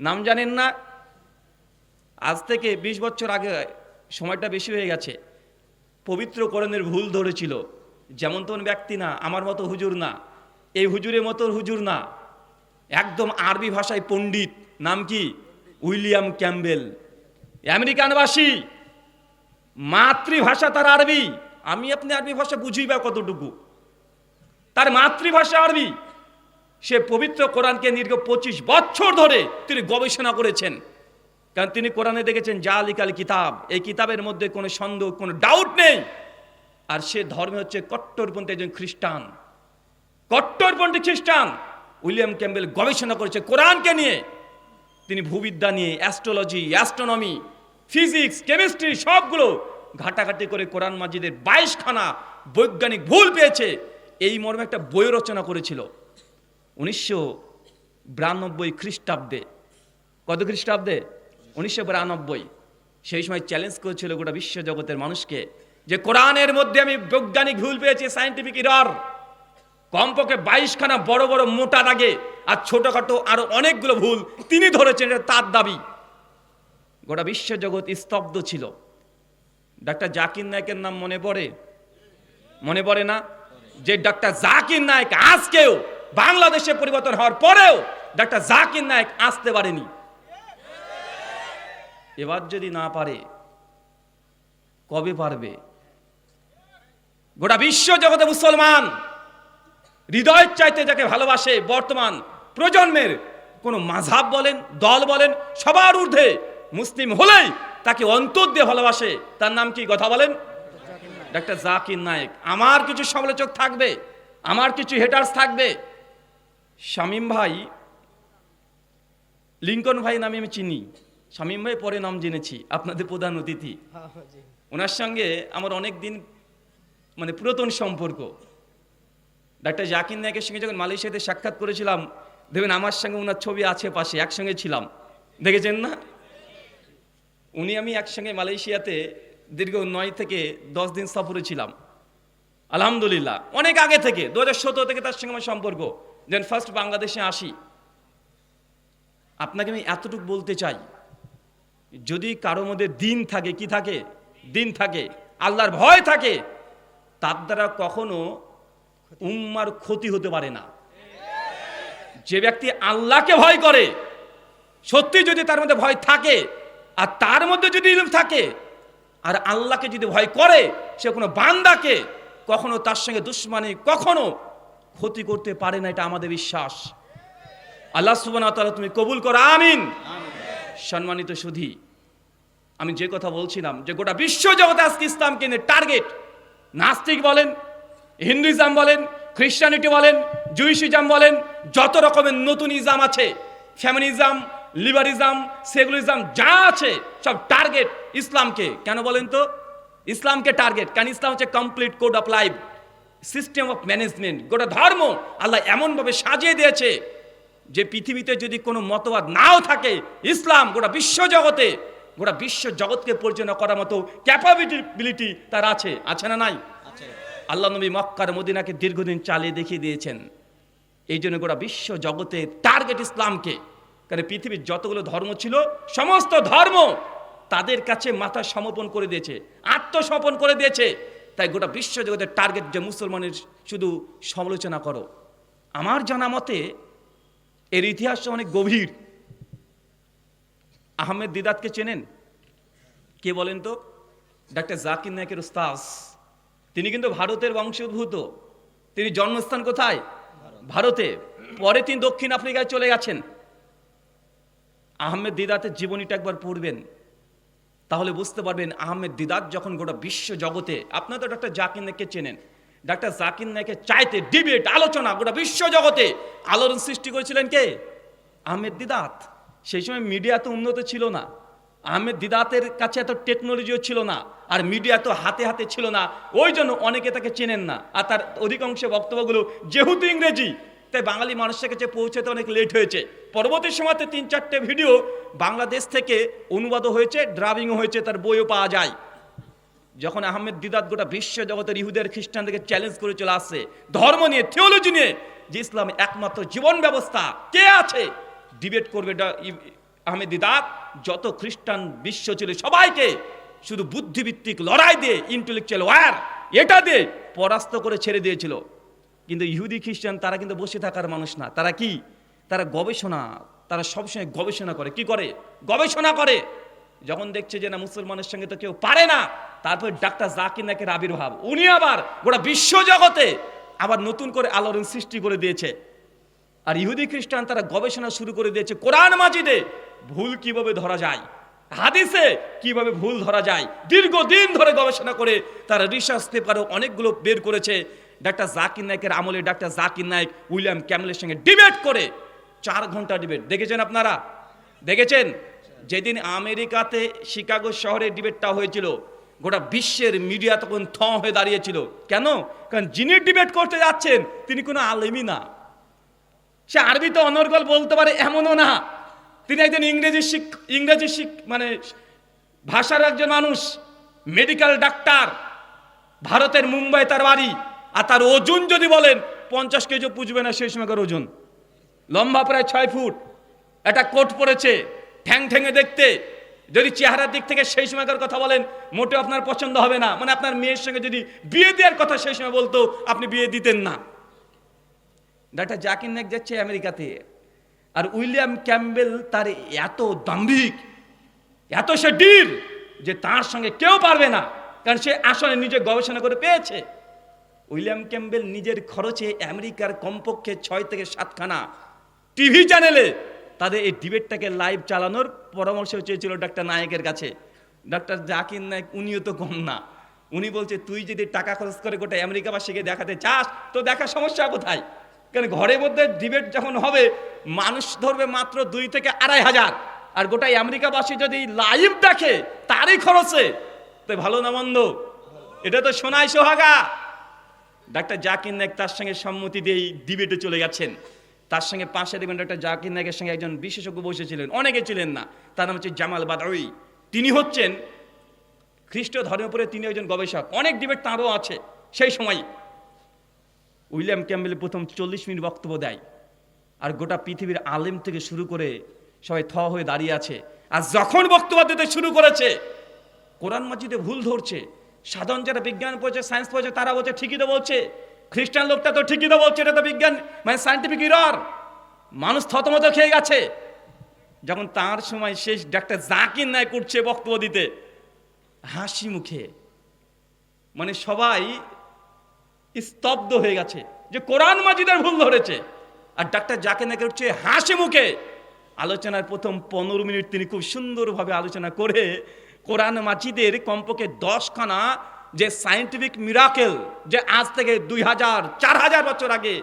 নাম জানেন না? আজ থেকে ২০ বছর আগে সময়টা বেশি হয়ে গেছে। পবিত্র করণের ভুল ধরেছিল। যেমন তেমন ব্যক্তি না, আমার মতো হুজুর না। এই হুজুরের মতো হুজুর না। একদম আরবি ভাষায় পণ্ডিত। নাম কি? William Campbell. আমেরিকানবাসী। মাতৃভাষা তার আরবি। আমি আপনি আরবি ভাষা বুঝি বা কতটুকু? তার মাতৃভাষা আরবি। সে পবিত্র কোরআনকে দীর্ঘ পঁচিশ বছর ধরে তিনি গবেষণা করেছেন। কারণ তিনি কোরআনে দেখেছেন, জালিকাল কিতাব। এই কিতাবের মধ্যে কোনো সন্দেহ, কোনো ডাউট নেই। আর সে ধর্মে হচ্ছে কট্টরপন্থী একজন খ্রিস্টান। কট্টরপন্থী খ্রিস্টান। উইলিয়াম ক্যাম্বেল গবেষণা করেছে কোরআনকে নিয়ে। তিনি ভূবিদ্যা নিয়ে, অ্যাস্ট্রোলজি, অ্যাস্ট্রোনমি, ফিজিক্স, কেমিস্ট্রি সবগুলো ঘাটাঘাটি করে কোরআন মাজিদের বাইশখানা বৈজ্ঞানিক ভুল পেয়েছে। এই মর্মে একটা বই রচনা করেছিল। উনিশশো বিরানব্বই খ্রিস্টাব্দে, কত খ্রিস্টাব্দে? উনিশশো বিরানব্বই। সেই সময় চ্যালেঞ্জ করেছিল গোটা বিশ্ব জগতের মানুষকে যে কোরআনের মধ্যে আমি বৈজ্ঞানিক ভুল পেয়েছি সায়েন্টিফিক ইরর কমপক্ষে বাইশখানা বড় বড় মোটা দাগে আর ছোটখাটো আরও অনেকগুলো ভুল তিনি ধরেছেন, এটা তার দাবি। গোটা বিশ্ব জগৎ স্তব্ধ ছিল। ডাক্তার জাকির নায়কের নাম মনে পড়ে? মনে পড়ে না? যে ডাক্তার জাকির নায়ক আজকেও বাংলাদেশে পরিবর্তন হওয়ার পরেও ডাক্তার জাকির নায়ক আসতে পারেনি। এবার যদি না পারে, কবে পারবে? গোটা বিশ্ব জগতে মুসলমান হৃদয়ের চাইতে যাকে ভালোবাসে বর্তমান প্রজন্মের কোনো মাঝাব বলেন, দল বলেন, সবার ঊর্ধ্বে মুসলিম হলেই তাকে অন্তর দিয়ে ভালোবাসে। তার নাম কি কথা বলেন? ডাক্তার জাকির নায়েক। আমার কিছু সমালোচক থাকবে, আমার কিছু হেটার্স থাকবে। শামীম ভাই, লিঙ্কন ভাই নামে আমি চিনি। শামীম ভাই পরে নাম জেনেছি, আপনাদের প্রধান অতিথি। ওনার সঙ্গে আমার অনেক দিন মানে পুরাতন সম্পর্ক। ডাক্তার জাকির নায়কের সঙ্গে যখন মালয়েশিয়াতে সাক্ষাৎ করেছিলাম, দেখবেন আমার সঙ্গে ওনার ছবি আছে পাশে, একসঙ্গে ছিলাম। দেখেছেন না? উনি আমি একসঙ্গে মালয়েশিয়াতে দীর্ঘ নয় থেকে দশ দিন সফরে ছিলাম। আলহামদুলিল্লাহ। অনেক আগে থেকে দু হাজার সতেরো থেকে তার সঙ্গে আমার সম্পর্ক। দেন ফার্স্ট বাংলাদেশে আসি। আপনাকে আমি এতটুকু বলতে চাই, যদি কারও মধ্যে দিন থাকে, কি থাকে? দিন থাকে, আল্লাহর ভয় থাকে, তার দ্বারা কখনো উম্মার ক্ষতি হতে পারে না। যে ব্যক্তি আল্লাহকে ভয় করে, সত্যি যদি তার মধ্যে ভয় থাকে, আর তার মধ্যে যদি ইলম থাকে, আর আল্লাহকে যদি ভয় করে, সে কোনো বান্দাকে কখনো তার সঙ্গে দুশ্মনী কখনো ক্ষতি করতে পারে না, এটা আমাদের বিশ্বাস। আল্লাহ সুবহানাহু ওয়া তাআলা তুমি কবুল করো, আমিন। সম্মানিত সুধী, আমি যে কথা বলছিলাম যে গোটা বিশ্ব জগতে আজকে ইসলামকে নিয়ে টার্গেট, নাস্তিক বলেন, হিন্দুইজম বলেন, খ্রিস্টানিটি বলেন জুইসিজম বলেন, যত রকমের নতুন ইজাম আছে, ফ্যামিনিজম, লিবারিজম, সেকুলারিজম, যা আছে, সব টার্গেট ইসলামকে। কেন বলেন তো? ইসলামকে টার্গেট কেন ইসলাম হচ্ছে complete code of life system of management গোটা ধর্ম আল্লাহ এমনভাবে সাজিয়ে দিয়েছে যে পৃথিবীতে যদি কোনো মতবাদ নাও থাকে ইসলাম গোটা বিশ্ব জগতে গোটা বিশ্ব জগৎকে পরিচালনা করার মতো ক্যাপাবিলিটি তার আছে আছে না নাই? আল্লাহ নবী মক্কার মদিনাকে দীর্ঘদিন চালিয়ে দেখিয়ে দিয়েছেন। এই জন্য গোটা বিশ্ব জগতে টার্গেট ইসলামকে কারণ পৃথিবীর যতগুলো ধর্ম ছিল সমস্ত ধর্ম তাদের কাছে মাথা সমর্পণ করে দিয়েছে আত্মসমর্পণ করে দিয়েছে। তাই গোটা বিশ্ব জগতের টার্গেট যে মুসলমানের শুধু সমালোচনা করো। আমার জানা মতে এর ইতিহাস অনেক গভীর। আহমেদ দিদাতকে চেনেন? কে বলেন তো? ডাক্তার জাকির নায়কের উস্তাস তিনি কিন্তু ভারতের বংশোদ্ভূত। তিনি জন্মস্থান কোথায়? ভারতে। পরে তিনি দক্ষিণ আফ্রিকায় চলে গেছেন। আহমেদ দিদাতের জীবনীটা একবার পড়বেন। তাহলে বুঝতে পারবেন আহমেদ দিদাত যখন গোটা বিশ্ব জগতে, আপনারা তো ডাক্তার জাকির নায়ককে চেনেন ডাক্তার জাকির নায়কের চাইতে ডিবেট আলোচনা গোটা বিশ্ব জগতে, আলোড়ন সৃষ্টি করেছিলেন কে? আহমেদ দিদাত। সেই সময় মিডিয়া তো উন্নত ছিল না, আহমেদ দিদাতের কাছে এত টেকনোলজিও ছিল না, আর মিডিয়া তো হাতে হাতে ছিল না, ওই জন্য অনেকে তাকে চেনেন না। আর তার অধিকাংশ বক্তব্যগুলো যেহেতু ইংরেজি তাই বাঙালি মানুষের কাছে পৌঁছাতে অনেক লেট হয়েছে। পরবর্তী সময়তে তিন, চারটে ভিডিও বাংলাদেশ থেকে অনুবাদও হয়েছে ড্রাবিংও হয়েছে, তার বইও পাওয়া যায়। যখন আহমেদ দিদাত গোটা বিশ্ব জগতের ইহুদের খ্রিস্টানদেরকে চ্যালেঞ্জ করে চলে আসছে ধর্ম নিয়ে থিওলজি নিয়ে, যে ইসলাম একমাত্র জীবন ব্যবস্থা, কে আছে? ডিবেট করবে আহমেদ দিদাত, যত খ্রিস্টান বিশ্ব ছিল সবাইকে, শুধু বুদ্ধিভিত্তিক লড়াই দিয়ে ইন্টেলেকচুয়াল ওয়ার এটা দিয়ে পরাস্ত করে ছেড়ে দিয়েছিল। কিন্তু ইহুদি খ্রিস্টান, তারা কিন্তু বসে থাকার মানুষ না। তারা কি? তারা গবেষণা, তারা সবসময় গবেষণা করে। কি করে? গবেষণা করে। যখন দেখছে যে না, মুসলমানের সঙ্গে তো কেউ পারে না, তারপর ডাক্তার জাকির নাকের আবির্ভাব উনি আবার গোটা বিশ্ব জগতে আবার নতুন করে আলোড়ন সৃষ্টি করে দিয়েছে। আর ইহুদি খ্রিস্টান তারা গবেষণা শুরু করে দিয়েছে কোরআন মাজিদে। ভুল কীভাবে ধরা যায়? হাদিসে কীভাবে ভুল ধরা যায়? দীর্ঘদিন ধরে গবেষণা করে তারা রিসার্চ পেপারও অনেকগুলো বের করেছে। ডাক্তার জাকির নায়কের আমলে ডাক্তার জাকির নায়ক উইলিয়াম ক্যামেলের সঙ্গে ডিবেট করে চার ঘণ্টা ডিবেট। দেখেছেন আপনারা? দেখেছেন? যেদিন আমেরিকাতে শিকাগো শহরে ডিবেটটা হয়েছিল, গোটা বিশ্বের মিডিয়া তখন থ হয়ে দাঁড়িয়েছিল। কেন? কারণ যিনি ডিবেট করতে যাচ্ছেন, তিনি কোনো আলেমই না। সে আরবিতে অনর্গল বলতে পারে এমনও না। তিনি একজন ইংরেজি শিখ ইংরেজি শিখ মানে ভাষার একজন মানুষ, মেডিকেল ডাক্তার, ভারতের মুম্বাই তার বাড়ি। আর তার ওজন যদি বলেন, পঞ্চাশ কেজি পুজবে না সেই সময়কার ওজন। লম্বা প্রায় ছয় ফুট। একটা কোট পরেছে ঠ্যাং ঠ্যাঙে দেখতে। যদি চেহারার দিক থেকে সেই সময়কার কথা বলেন, মোটেও আপনার পছন্দ হবে না। মানে আপনার মেয়ের সঙ্গে যদি বিয়ে দেওয়ার কথা সেই সময় বলতো, আপনি বিয়ে দিতেন না। ডাক্তার জাকির নাইক যাচ্ছে আমেরিকাতে। আর উইলিয়াম ক্যাম্বেল তার এত দাম্ভিক, এত সে ডির, যে তার সঙ্গে কেউ পারবে না। কারণ সে আসলে নিজে গবেষণা করে পেয়েছে। উইলিয়াম ক্যাম্বেল নিজের খরচে আমেরিকার কমপক্ষে ছয় থেকে সাতখানা টিভি চ্যানেলে তাদের এই ডিবেটটাকে লাইভ চালানোর পরামর্শ চেয়েছিল ডাক্তার নায়কের কাছে। ডাক্তার জাকির নায়ক উনিও তো কম না। উনি বলছে, তুই যদি টাকা খরচ করে গোটা আমেরিকাবাসীকে দেখাতে চাস, তো দেখা সমস্যা কোথায়? কারণ ঘরের মধ্যে ডিবেট যখন হবে, মানুষ ধরবে মাত্র দুই থেকে আড়াই হাজার। আর গোটা আমেরিকাবাসী যদি লাইভ দেখে তারই খরচে, তো ভালো না মন্দ? এটা তো সোনাই সোহাগা। ডাক্তার জাকির নায়ক তার সঙ্গে সম্মতি দিয়ে ডিবেটে চলে গেছেন। তার সঙ্গে পাশে দেখবেন ডাক্তার জাকির নায়কের সঙ্গে একজন বিশেষজ্ঞ বসেছিলেন। অনেকে ছিলেন না। তার নাম হচ্ছে জামাল বাদাউই তিনি হচ্ছেন খ্রিস্ট ধর্মের উপরে তিনি একজন গবেষক। অনেক ডিবেট তাঁরও আছে। সেই সময় উইলিয়াম ক্যাম্বেল প্রথম চল্লিশ মিনিট বক্তব্য দেয়। আর গোটা পৃথিবীর আলেম থেকে শুরু করে সবাই থ হয়ে দাঁড়িয়ে আছে। আর যখন বক্তব্য দিতে শুরু করেছে, কোরআন মাজিদে ভুল ধরছে। সাধারণ যারা বিজ্ঞান পড়ছে সায়েন্স পড়ছে, তারা বলছে, ঠিকই তো বলছে। খ্রিস্টান লোকটা তো ঠিকই তো বলছে, এটা তো বিজ্ঞান মানে সায়েন্টিফিক ইরর মানুষ থতমত খেয়ে গেছে। যখন তার সময় শেষ ডাক্তার জাকির নায়ক উঠছে বক্তব্য দিতে, হাসি মুখে। মানে সবাই স্তব্ধ হয়ে গেছে যে কোরআন মাজিদের ভুল ধরেছে। আর ডাক্তার জাকির নায়ক উঠছে হাসি মুখে। আলোচনার প্রথম পনেরো মিনিট তিনি খুব সুন্দরভাবে আলোচনা করে কোরআন মাজিদের কমপক্ষে দশখানা যে সায়েন্টিফিক মিরাকেল যে আজ থেকে দুই হাজার, চার হাজার বছর আগে,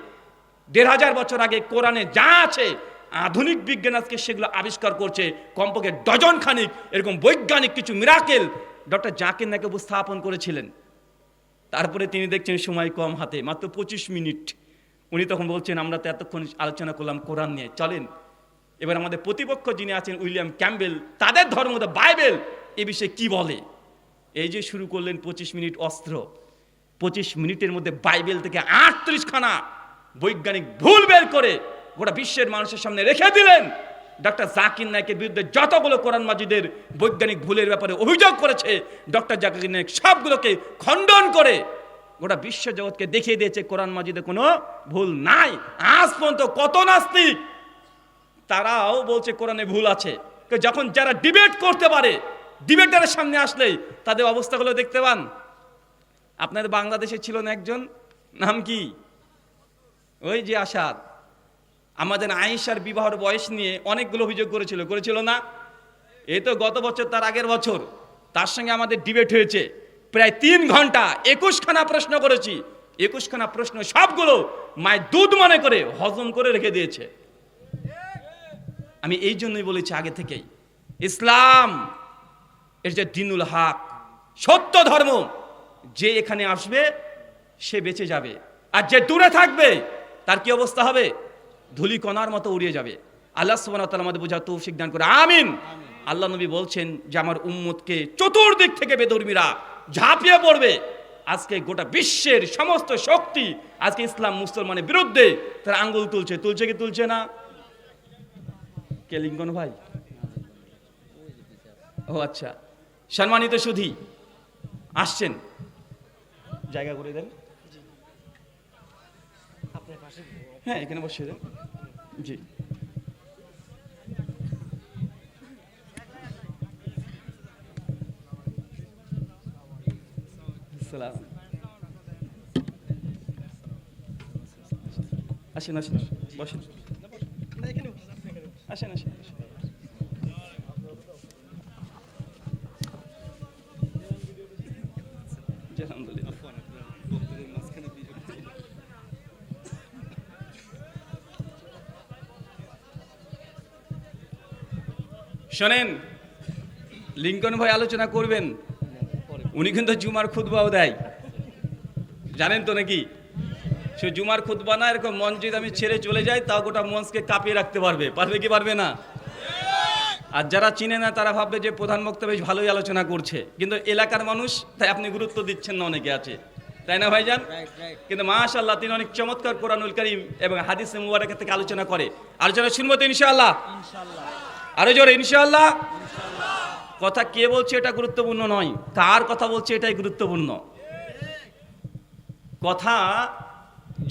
দেড় হাজার বছর আগে কোরআনে যা আছে, আধুনিক বিজ্ঞান আজকে সেগুলো আবিষ্কার করছে, কমপক্ষে ডজন খানিক এরকম বৈজ্ঞানিক কিছু মিরাকেল ডক্টর জাকির নাকে উপস্থাপন করেছিলেন। তারপরে তিনি দেখছেন সময় কম হাতে, মাত্র পঁচিশ মিনিট। উনি তখন বলছেন, আমরা তো এতক্ষণ আলোচনা করলাম কোরআন নিয়ে, চলেন। এবার আমাদের প্রতিপক্ষ যিনি আছেন উইলিয়াম ক্যাম্বেল তাদের ধর্ম বাইবেল। এ বিষয়ে কি বলে? এই যে শুরু করলেন পঁচিশ মিনিট অস্ত্র। পঁচিশ মিনিটের মধ্যে বাইবেল থেকে আটত্রিশ খানা বৈজ্ঞানিক ভুল বের করে গোটা বিশ্বের মানুষের সামনে রেখে দিলেন। ডক্টর জাকির নায়কের বিরুদ্ধে যতগুলো কোরআন মাজিদের বৈজ্ঞানিক ভুলের ব্যাপারে অভিযোগ করেছে, ডক্টর জাকির নায়ক সবগুলোকে খণ্ডন করে গোটা বিশ্ব জগৎকে দেখিয়ে দিয়েছে, কোরআন মাজিদে কোনো ভুল নাই। আজ পর্যন্ত কত নাস্তিক তারাও বলছে কোরআনে ভুল আছে। যখন যারা ডিবেট করতে পারে ডিবেটারের সামনে আসলেই তাদের অবস্থাগুলো দেখতে পান। আপনাদের বাংলাদেশে ছিল না একজন? নাম কি? ওই যে আসাদ আমাদের আয়েশার বিবাহর বয়স নিয়ে অনেকগুলো অভিযোগ করেছিল। করেছিল না? এই তো গত বছর, তার আগের বছর। তার সঙ্গে আমাদের ডিবেট হয়েছে। প্রায় তিন ঘণ্টা একুশখানা প্রশ্ন করেছি। একুশখানা প্রশ্ন সবগুলো মায়ের দুধ মনে করে হজম করে রেখে দিয়েছে। আমি এই জন্যই বলেছি আগে থেকেই, ইসলাম এর যে দিনুল হাক, সত্য ধর্ম, যে এখানে আসবে, সে বেঁচে যাবে। আর যে দূরে থাকবে, তার কি অবস্থা হবে? ধুলি কণার মতো উড়িয়ে যাবে। আল্লাহ ওয়া আমাদের বোঝা তৌফিক দান করে। আমিন। আল্লাহ নবী বলছেন যে, আমার উম্মতকে চতুর্দিক থেকে বেদর্মীরা ঝাঁপিয়ে পড়বে। আজকে গোটা বিশ্বের সমস্ত শক্তি, আজকে ইসলাম মুসলমানের বিরুদ্ধে তারা আঙ্গুল তুলছে। তুলছে কি তুলছে না? কে লিঙ্কন ভাই? ও আচ্ছা। সম্মানিত সুধি, আসছেন। জায়গা করে দেন। হ্যাঁ এখানে বসে দেন। জি। আসেন আসেন। বসুন। আসেন আসেন। শোনেন লিঙ্কন ভাই আলোচনা করবেন উনি কিন্তু জুমার খুতবাও দেয়। জানেন তো নাকি? সে জুমার খুতবা না এরকম মঞ্চ যদি আমি ছেড়ে চলে যাই তাও গোটা মঞ্চকে কাঁপিয়ে রাখতে পারবে। পারবে কি পারবে না? আর যারা চিনে না তারা ভাববে যে প্রধান বক্তা বেশ ভালোই আলোচনা করছে। কিন্তু এলাকার মানুষ তাই আপনি গুরুত্ব দিচ্ছেন না অনেকে আছে। তাই না ভাইজান? কিন্তু মাশাল্লাহ তিনি অনেক চমৎকার কোরআনুল করিম এবং হাদিস মুবারক থেকে আলোচনা করে। আলোচনা শুনব তো ইনশাআল্লাহ। আরও জোরে, ইনশাআল্লাহ। কথা কে বলছে এটা গুরুত্বপূর্ণ নয়, কার কথা বলছে এটাই গুরুত্বপূর্ণ। কথা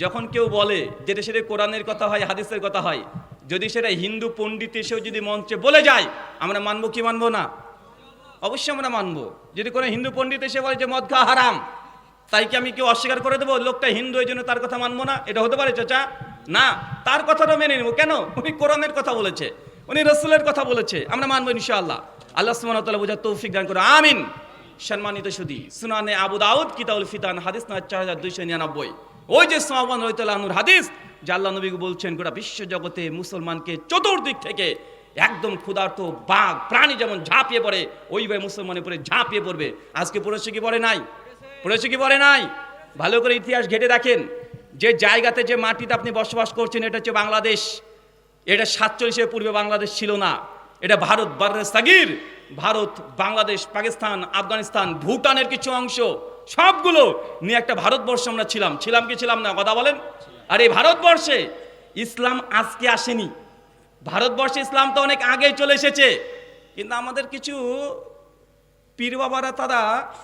যখন কেউ বলে, যেটা সেটা কোরআনের কথা হয়, হাদিসের কথা হয়, যদি সেটা হিন্দু পণ্ডিত এসেও যদি মঞ্চে বলে যায়, আমরা মানবো কি মানবো না? অবশ্যই আমরা মানবো। যদি কোনো হিন্দু পণ্ডিত এসে বলে যে মদ খাওয়া হারাম, তাই কি আমি কেউ অস্বীকার করে দেবো? লোকটা হিন্দু, এই জন্য তার কথা মানবো না? এটা হতে পারে, চাচা? না, তার কথাটা মেনে নেব। কেন? উনি কোরআনের কথা বলেছে। উনি রসুলের কথা বলেছে, আমরা মানবো ইনশাআল্লাহ। আল্লাহ ওয়া তাআলা বোঝার তৌফিক দান করে আমিন। সম্মানিত সুদী, সুনানে আবু দাউদ কিতাউল ফিতান, হাদিস না চার হাজার দুইশো নিরানব্বই। ওই যে সাহাবান রহিতালাহুর হাদিস, যে আল্লাহ নবী বলছেন, গোটা বিশ্ব জগতে মুসলমানকে চতুর্দিক থেকে একদম ক্ষুধার্ত বাঘ, প্রাণী যেমন ঝাঁপিয়ে পড়ে, ওইভাবে মুসলমানের পরে ঝাঁপিয়ে পড়বে। আজকে পড়েছে কি পড়ে নাই? পড়েছে কি পড়ে নাই? ভালো করে ইতিহাস ঘেটে দেখেন, যে জায়গাতে যে মাটিতে আপনি বসবাস করছেন, এটা হচ্ছে বাংলাদেশ। এটা সাতচল্লিশের পূর্বে বাংলাদেশ ছিল না। এটা ভারত সাগির। ভারত, বাংলাদেশ, পাকিস্তান, আফগানিস্তান, ভুটানের কিছু অংশ, সবগুলো নিয়ে একটা ভারতবর্ষ আমরা ছিলাম। ছিলাম কি ছিলাম না? কথা বলেন। আর এই ভারতবর্ষে ইসলাম আজকে আসেনি। ভারতবর্ষে ইসলাম তো অনেক আগেই চলে এসেছে। কিন্তু আমাদের কিছু পীর বাবারা তারা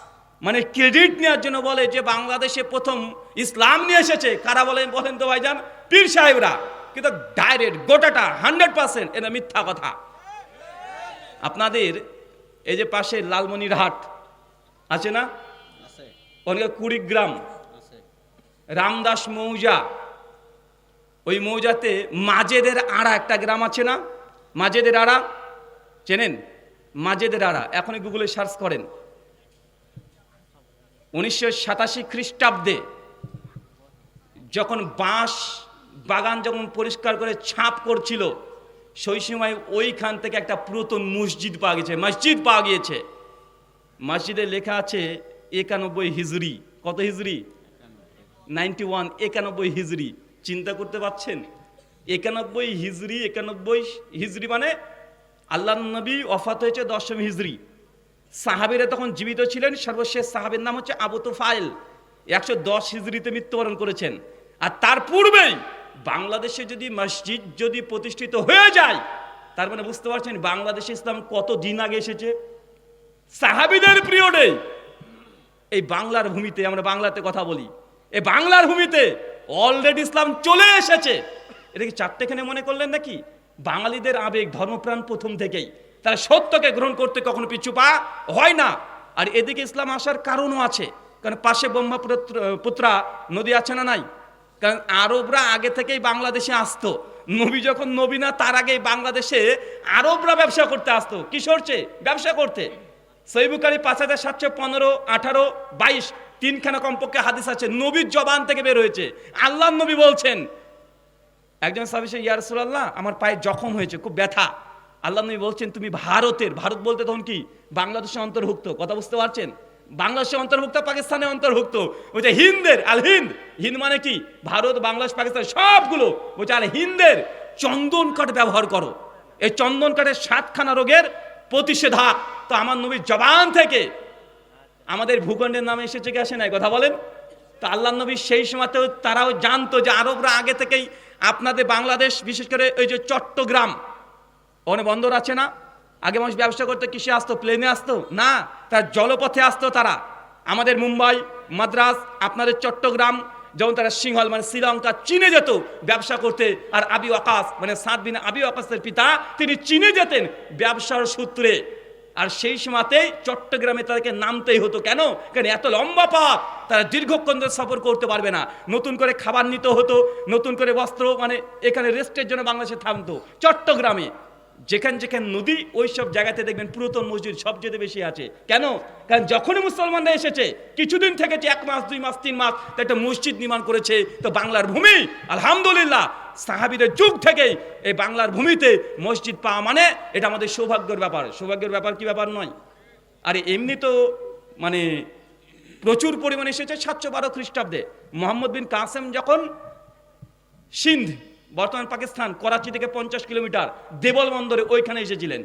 মানে ক্রেডিট নেওয়ার জন্য বলে যে, বাংলাদেশে প্রথম ইসলাম নিয়ে এসেছে। কারা বলেন? বলেন তো ভাইজান, পীর সাহেবরা। কিন্তু ডাইরেক্ট গোটাটা হান্ড্রেড পার্সেন্ট এটা মিথ্যা কথা। আপনাদের এই যে পাশে লালমনির হাট আছে না? ওখানে কুড়িগ্রাম রামদাস মৌজা। ওই মৌজাতে মাজেদের আড়া একটা গ্রাম আছে না? মাজেদের আড়া? চেনেন? মাজেদের আড়া এখনই গুগলে সার্চ করেন। উনিশশো সাতাশি খ্রিস্টাব্দে যখন বাঁশ বাগান যখন পরিষ্কার করে ছাপ করছিল, সেই সময় ওইখান থেকে একটা পুরাতন মসজিদ পাওয়া গেছে। মসজিদ পাওয়া গিয়েছে। মসজিদে লেখা আছে একানব্বই হিজরি। কত হিজরি? নাইনটি ওয়ান, একানব্বই হিজরি। চিন্তা করতে পারছেন? একানব্বই হিজরি একানব্বই হিজরি মানে আল্লাহ নবী অফাত হয়েছে দশম হিজরি। সাহাবিরা তখন জীবিত ছিলেন। সর্বশেষ সাহাবের নাম হচ্ছে আবু তোফাইল একশো দশ হিজড়িতে মৃত্যুবরণ করেছেন। আর তার পূর্বেই বাংলাদেশে যদি মসজিদ যদি প্রতিষ্ঠিত হয়ে যায়, তার মানে বুঝতে পারছেন বাংলাদেশে ইসলাম কত দিন আগে এসেছে? সাহাবিদের পিরিয়ডে এই বাংলার ভূমিতে, আমরা বাংলাতে কথা বলি। এই বাংলার ভূমিতে অলরেডি ইসলাম চলে এসেছে। এটা কি চারটেখানে মনে করলেন নাকি? বাঙালিদের আবেগ, ধর্মপ্রাণ প্রথম থেকেই। তারা সত্যকে গ্রহণ করতে কখনো পিছু পা হয় না। আর এদিকে ইসলাম আসার কারণও আছে। কারণ পাশে ব্রহ্মপুত্র, পুত্রা নদী আছে না নাই? কারণ আরবরা আগে থেকেই বাংলাদেশে আসতো। নবী যখন নবী না, তার আগেই বাংলাদেশে আরবরা ব্যবসা করতে আসতো। কি সরছে ব্যবসা করতে। সৈবুকারি পাঁচ হাজার সাতশো পনেরো, আঠারো, বাইশ, তিনখানা কমপক্ষে হাদিস আছে। নবীর জবান থেকে বের হয়েছে। আল্লাহ নবী বলছেন, একজন সাবিসে ইয়ারসুল্লাহ আমার পায়ে জখম হয়েছে, খুব ব্যথা। আল্লাহ নবী বলছেন, তুমি ভারতের, ভারত বলতে তখন কি? বাংলাদেশের অন্তর্ভুক্ত, কথা বুঝতে পারছেন? বাংলাদেশের অন্তর্ভুক্ত পাকিস্তানে অন্তর্ভুক্ত। বলছে হিন্দের, আল হিন্দ। হিন্দ মানে কি? ভারত, বাংলাদেশ, পাকিস্তান, সবগুলো। বলছে আর হিন্দের চন্দন কাঠ ব্যবহার করো। এই চন্দন কাঠের সাতখানা রোগের প্রতিষেধক। তো আমার নবীর জবান থেকে আমাদের ভূখণ্ডের নামে এসেছে কি আসে নাই? কথা বলেন। তো আল্লাহ নবী সেই সময়তেও তারাও জানতো যে আরবরা আগে থেকেই আপনাদের বাংলাদেশ, বিশেষ করে ওই যে চট্টগ্রাম। ওখানে বন্দর আছে না? আগে মানুষ ব্যবসা করতে, কিসে আসতো? প্লেনে আসতো? না, তার জলপথে আসতো তারা। আমাদের মুম্বাই, মাদ্রাস, আপনাদের চট্টগ্রাম, যেমন তারা সিংহল মানে শ্রীলঙ্কা, চীনে যেত ব্যবসা করতে। আর আবি আকাশ মানে সাত দিন আবি আকাশের পিতা, তিনি চীনে যেতেন ব্যবসার সূত্রে। আর সেই সময়তেই চট্টগ্রামে তাদেরকে নামতেই হতো। কেন? কেন? এত লম্বা পথ, তারা দীর্ঘক্ষণ ধরে সফর করতে পারবে না। নতুন করে খাবার নিতে হতো, নতুন করে বস্ত্র মানে এখানে রেস্টের জন্য বাংলাদেশে থামতো। চট্টগ্রামে যেখানে যেখানে নদী, ওই সব জায়গাতে দেখবেন পুরাতন মসজিদ সবচেয়ে বেশি আছে। কেন? কারণ যখনই মুসলমানরা এসেছে, কিছুদিন থেকেছে এক মাস, দুই মাস, তিন মাস একটা মসজিদ নির্মাণ করেছে তো বাংলার ভূমি। আলহামদুলিল্লাহ, সাহাবিদের যুগ থেকেই এই বাংলার ভূমিতে মসজিদ পাওয়া মানে এটা আমাদের সৌভাগ্যের ব্যাপার। সৌভাগ্যের ব্যাপার কি ব্যাপার নয়? আর এমনি তো মানে প্রচুর পরিমাণে এসেছে সাতশো বারো খ্রিস্টাব্দে। মোহাম্মদ বিন কাসেম যখন সিন্ধ বর্তমান পাকিস্তান করাচি থেকে পঞ্চাশ কিলোমিটার দেবল বন্দরে ওইখানে এসেছিলেন।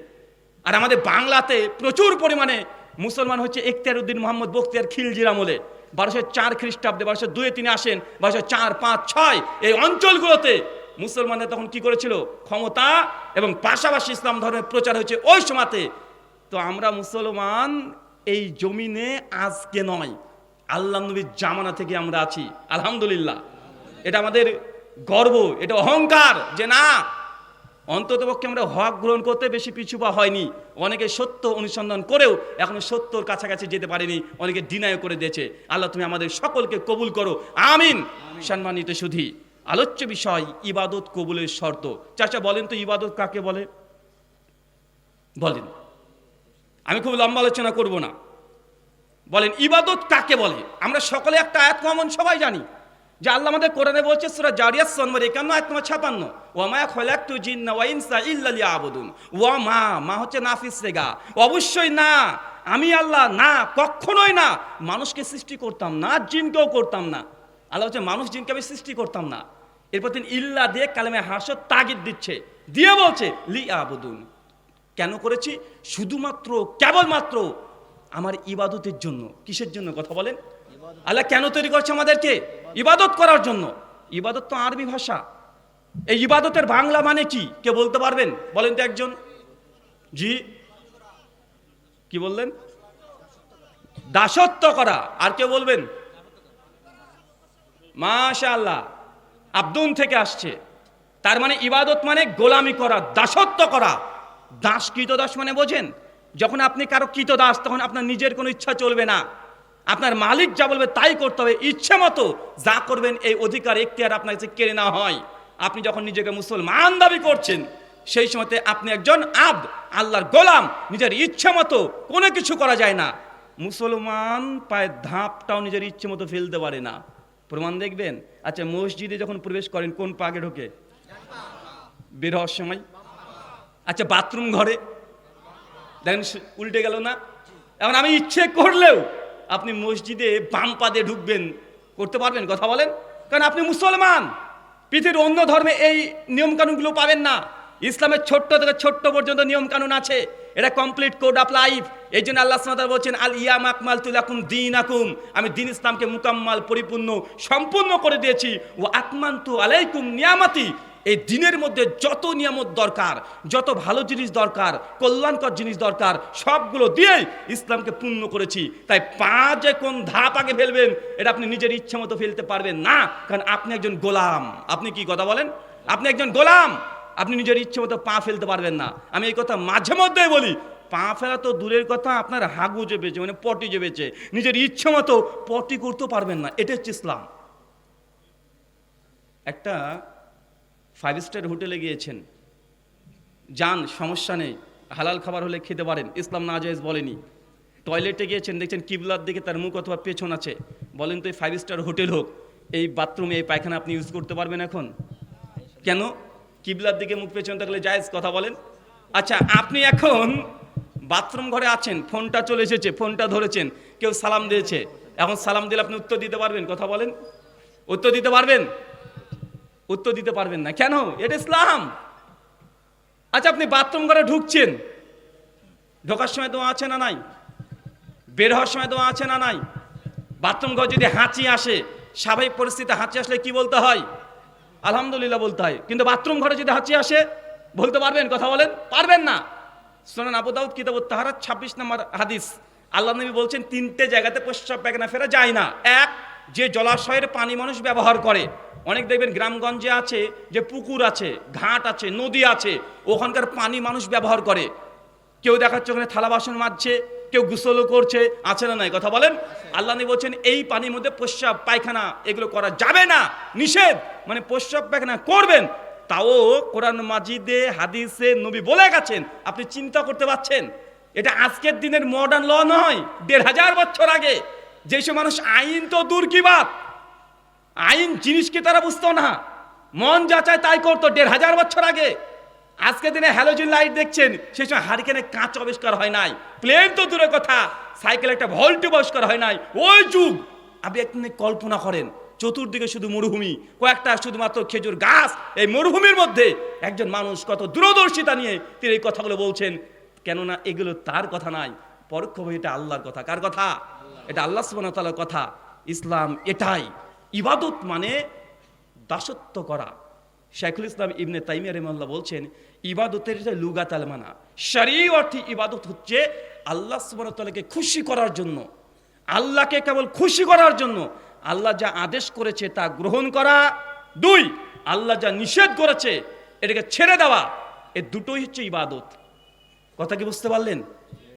আর আমাদের বাংলাতে প্রচুর পরিমাণে মুসলমান হচ্ছে এখতিয়ার উদ্দিন মোহাম্মদ বখতিয়ার খিলজির আমলে। বারোশো চার খ্রিস্টাব্দে বারোশো দুয়ে তিনি আসেন, বারোশো চার পাঁচ ছয় এই অঞ্চলগুলোতে। মুসলমানরা তখন কি করেছিল? ক্ষমতা এবং পাশাপাশি ইসলাম ধর্মের প্রচার হয়েছে ওই সময়তে। তো আমরা মুসলমান এই জমিনে আজকে নয়। আল্লাহ নবীর জামানা থেকে আমরা আছি, আলহামদুলিল্লাহ। এটা আমাদের গর্ব এটা অহংকার যে না অন্ততপক্ষে আমরা হক গ্রহণ করতে বেশি পিছু পা হয়নি। অনেকে সত্য অনুসন্ধান করেও এখনও সত্যর কাছাকাছি যেতে পারেনি অনেকে ডিনায় করে দিয়েছে। আল্লাহ তুমি আমাদের সকলকে কবুল করো। আমিন। সম্মানিত সুধি আলোচ্য বিষয় ইবাদত কবুলের শর্ত। চাচা বলেন তো ইবাদত কাকে বলে? বলেন। আমি খুব লম্বা আলোচনা করব না। বলেন ইবাদত কাকে বলে? আমরা সকলে একটা আয়াত কমন সবাই জানি। যে আল্লাহ আমাদের কোরআনে বলছে, সুরা জারিয়াত নম্বর একান্ন, আয়াত নম্বর ছাপান্ন ওয়া মা খলাকতু জিন্না ওয়া ইনসা ইল্লা লিয়াবুদুন। ওয়া মা মা হচ্ছে নাফিস রেগা অবশ্যই না, আমি আল্লাহ না, কখনোই না, মানুষকে সৃষ্টি করতাম না, জিনকেও করতাম না। আল্লাহ হচ্ছে মানুষ, জিনকে আমি সৃষ্টি করতাম না। এরপর তিনি ইল্লা দিয়ে কালেমে হাসো তাগিদ দিচ্ছে, দিয়ে বলছে লি আবুদুন কেন করেছি? শুধুমাত্র, কেবলমাত্র আমার ইবাদতের জন্য। কিসের জন্য? কথা বলেন। আল্লাহ কেন তৈরি করছে আমাদেরকে? ইবাদত করার জন্য। ইবাদত তো আরবি ভাষা। এই ইবাদতের বাংলা মানে কি? কে বলতে পারবেন? বলেন তো একজন। জি। কি বললেন? দাসত্ব করা। আর কে বলবেন? মাশা আল্লাহ আব্দুন থেকে আসছে। তার মানে ইবাদত মানে গোলামি করা, দাসত্ব করা। দাস কৃতদাস মানে বোঝেন। যখন আপনি কারও কৃতদাস, তখন আপনার নিজের কোনো ইচ্ছা চলবে না। আপনার মালিক যা বলবে তাই করতে হবে। ইচ্ছে মতো যা করবেন, এই অধিকার এখতিয়ার আপনার কাছে কেড়ে নেওয়া হয়। আপনি যখন নিজেকে মুসলমান দাবি করছেন, সেই সময়তে আপনি একজন আব্দ আল্লাহর গোলাম। নিজের ইচ্ছে মতো কোনো কিছু করা যায় না। মুসলমান পায়ের ধাপটাও নিজের ইচ্ছে মতো ফেলতে পারে না। প্রমাণ দেখবেন? আচ্ছা মসজিদে যখন প্রবেশ করেন, কোন পাগে ঢোকে? বের হওয়ার সময়? আচ্ছা বাথরুম ঘরে? দেখেন উল্টে গেল না? এখন আমি ইচ্ছে করলেও আপনি মসজিদে বাম পাদে ঢুকবেন, করতে পারবেন, কথা বলেন? কারণ আপনি মুসলমান। পৃথিবীর অন্য ধর্মে এই নিয়মকানুনগুলো পাবেন না। ইসলামের ছোট্ট থেকে ছোট্ট পর্যন্ত নিয়মকানুন আছে। এটা কমপ্লিট কোড অফ লাইফ এই জন্য আল্লাহ সামাদ বলছেন, আল ইয়াম আকমাল তুলাকুম দিন আকুম আমি দিন ইসলামকে মুকাম্মাল, পরিপূর্ণ, সম্পূর্ণ করে দিয়েছি। ও আত্মান্তু আলাইকুম নিয়ামাতি। এই দিনের মধ্যে যত নিয়ামত দরকার, যত ভালো জিনিস দরকার, কল্যাণকর জিনিস দরকার, সবগুলো দিয়েই ইসলামকে পূর্ণ করেছি। তাই পা যে কোন ধাপ আগে ফেলবেন, এটা আপনি নিজের ইচ্ছা মতো ফেলতে পারবেন না। কারণ আপনি একজন গোলাম। আপনি কি কথা বলেন? আপনি একজন গোলাম। আপনি নিজের ইচ্ছে মতো পা ফেলতে পারবেন না। আমি এই কথা মাঝে মধ্যে বলি। পা ফেলা তো দূরের কথা, আপনার হাগু চেপেছে মানে পটি চেপেছে নিজের ইচ্ছে মতো পটি করতেও পারবেন না। এটা হচ্ছে ইসলাম। একটা ফাইভ স্টার হোটেলে গিয়েছেন। যান, সমস্যা নেই। হালাল খাবার হলে খেতে পারেন। ইসলাম না জায়েজ বলেনি। টয়লেটে গিয়েছেন, দেখছেন কিবলার দিকে তার মুখ অথবা পেছন আছে। বলেন তো এই ফাইভ স্টার হোটেল হোক, এই বাথরুমে এই পায়খানা আপনি ইউজ করতে পারবেন এখন? কেন? কিবলার দিকে মুখ পেছন থাকলে জায়েজ কথা বলেন। আচ্ছা আপনি এখন বাথরুম ঘরে আছেন, ফোনটা চলে এসেছে, ফোনটা ধরেছেন, কেউ সালাম দিয়েছে। এখন সালাম দিলে আপনি উত্তর দিতে পারবেন, কথা বলেন। উত্তর দিতে পারবেন? উত্তর দিতে পারবেন না। কেন? এটা ইসলাম। আচ্ছা আপনি বাথরুম ঘরে ঢুকছেন। ঢোকার সময় দোয়া আছে না নাই? বের হওয়ার সময় দোয়া আছে না নাই? বাথরুম ঘর যদি হাঁচি আসে, স্বাভাবিক পরিস্থিতি হাঁচি আসলে কি বলতে হয়? আলহামদুলিল্লাহ বলতে হয়। কিন্তু বাথরুম ঘরে যদি হাঁচি আসে, বলতে পারবেন? কথা বলেন। পারবেন না। সোনান আবু দাউদ, কিতাব তাহারা ছাব্বিশ নম্বর হাদিস। আল্লাহ নবী বলছেন, তিনটে জায়গাতে প্রস্রাব পায়খানা ফেরা যায় না। এক, যে জলাশয়ের পানি মানুষ ব্যবহার করে অনেক দেখবেন গ্রামগঞ্জে আছে যে পুকুর আছে, ঘাট আছে, নদী আছে, ওখানকার পানি মানুষ ব্যবহার করে। কেউ দেখাচ্ছে ওখানে থালা বাসন মাজছে, কেউ গুসলও করছে, আছে না নাই? কথা বলেন? আল্লাহ বলছেন, এই পানির মধ্যে প্রস্রাব, পায়খানা, এগুলো করা যাবে না, নিষেধ। মানে প্রস্রাব, পায়খানা করবেন। তাও কোরআন মাজিদে, হাদিসে নবী বলে গেছেন, আপনি চিন্তা করতে পারছেন? এটা আজকের দিনের মডার্ন ল নয়, দেড় হাজার বছর আগে। যেসব মানুষ আইন তো দূর কি বাত? আইন জিনিসকে তারা বুঝতো না। মন যা চায় তাই করতো। দেড় হাজার বছর আগে। আজকের দিনে হ্যালোজিন লাইট দেখছেন, সেই সময় হারিকেনে কাঁচ আবিষ্কার হয় নাই। প্লেন তো দূরের কথা সাইকেল একটা ভল্টিউব আবিষ্কার হয় নাই। ওই যুগ। আপনি একদিন কল্পনা করেন, চতুর্দিকে শুধু মরুভূমি, কয়েকটা শুধুমাত্র খেজুর গাছ, এই মরুভূমির মধ্যে একজন মানুষ কত দূরদর্শিতা নিয়ে তিনি এই কথাগুলো বলছেন। কেননা এগুলো তার কথা নাই পরোক্ষভাবে এটা আল্লাহর কথা। কার কথা? এটা আল্লাহ তাআলার কথা। ইসলাম এটাই। ইবাদত মানে দাসত্ব করা। শেখুল ইসলাম ইবনে তাইমিয়া রহমাল্লাহ বলছেন, ইবাদতের লুগাত আলমানা সারি অর্থে ইবাদত হচ্ছে আল্লাহ সুবাহতালাকে খুশি করার জন্য, আল্লাহকে কেবল খুশি করার জন্য, আল্লাহ যা আদেশ করেছে তা গ্রহণ করা। দুই, আল্লাহ যা নিষেধ করেছে, এটাকে ছেড়ে দেওয়া, এ দুটোই হচ্ছে ইবাদত। কথা কি বুঝতে পারলেন?